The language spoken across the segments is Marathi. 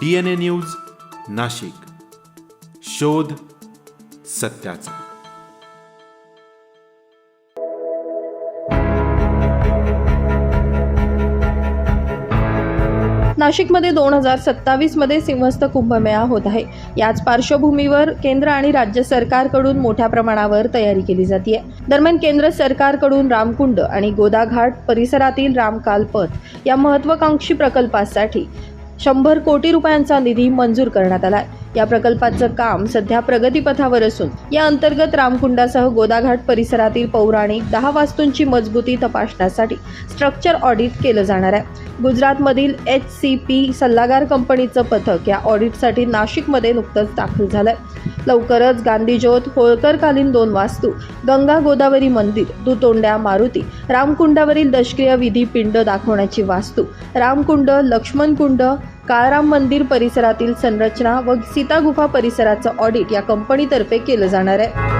D N A news Nashik. शोध सत्याचा. नाशिकमध्ये दोन हजार सत्तावीसमध्ये सिंहस्थ कुंभमेळा होत आहे. याच पार्श्वभूमीवर केंद्र आणि राज्य सरकारकडून मोठ्या प्रमाणावर तयारी केली जाते. दरम्यान केंद्र सरकारकडून रामकुंड आणि गोदाघाट परिसरातील रामकाल पथ या महत्वाकांक्षी प्रकल्पासाठी शंभर कोटी रुपयांचा निधी मंजूर करण्यात आला या प्रकल्पाचं काम सध्या प्रगतीपथावर असून या अंतर्गत रामकुंडासह गोदाघाट परिसरातील पौराणिक दहा वास्तूंची मजबूती तपासण्यासाठी स्ट्रक्चर ऑडिट केलं जाणार आहे. गुजरातमधील एच सी पी सल्लागार कंपनीचं पथक या ऑडिटसाठी नाशिकमध्ये नुकतंच दाखल झालंय. लवकरच गांधीज्योत होळकरकालीन दोन वास्तू गंगा गोदावरी मंदिर दुतोंड्या मारुती रामकुंडावरील दशक्रिय विधी पिंड दाखवण्याची वास्तू रामकुंड लक्ष्मणकुंड काळराम मंदिर परिसरातील संरचना व सीता गुफा परिसराचं ऑडिट या कंपनीतर्फे केलं जाणार आहे.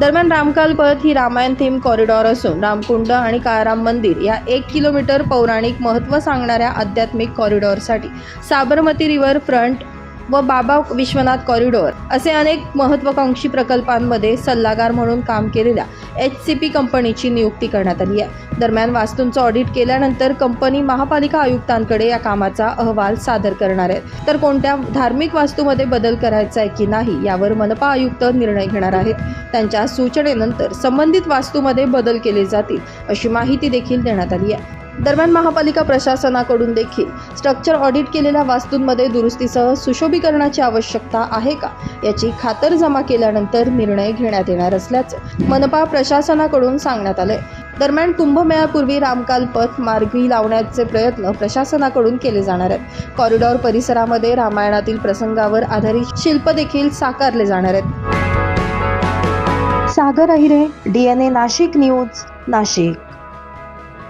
दरम्यान रामकाल पथ ही रामायण थीम कॉरिडॉर असून रामकुंड आणि काळाराम मंदिर या एक किलोमीटर पौराणिक महत्त्व सांगणाऱ्या आध्यात्मिक कॉरिडॉरसाठी साबरमती रिव्हर फ्रंट व बाबा विश्वनाथ कॉरिडॉर असे अनेक महत्त्वाकांक्षी प्रकल्पांमध्ये सल्लागार म्हणून काम केलेल्या एच सी पी कंपनीची नियुक्ती करण्यात आली आहे. दरम्यान वास्तूंचं ऑडिट केल्यानंतर कंपनी महापालिका आयुक्तांकडे या कामाचा अहवाल सादर करणार आहे. तर कोणत्या धार्मिक वास्तूमध्ये बदल करायचा आहे की नाही यावर मनपा आयुक्त निर्णय घेणार आहेत. त्यांच्या सूचनेनंतर संबंधित वास्तूमध्ये बदल केले जातील अशी माहिती देखील देण्यात आली आहे. दरम्यान महापालिका प्रशासनाकडून देखील स्ट्रक्चर ऑडिट केलेल्या वास्तूंमध्ये दुरुस्तीसह सुशोभीकरणाची आवश्यकता आहे का? याची खातर जमा केल्यानंतर निर्णय घेण्यात येणार असल्याचं मनपा प्रशासनाकडून सांगण्यात आलंय. दरम्यान कुंभमेळ्यापूर्वी रामकाल पथ मार्गी लावण्याचे प्रयत्न प्रशासनाकडून केले जाणार आहेत. कॉरिडॉर परिसरामध्ये रामायणातील प्रसंगावर आधारित शिल्प देखील साकारले जाणार आहेत. Sagar Ahire D N A Nashik news Nashik.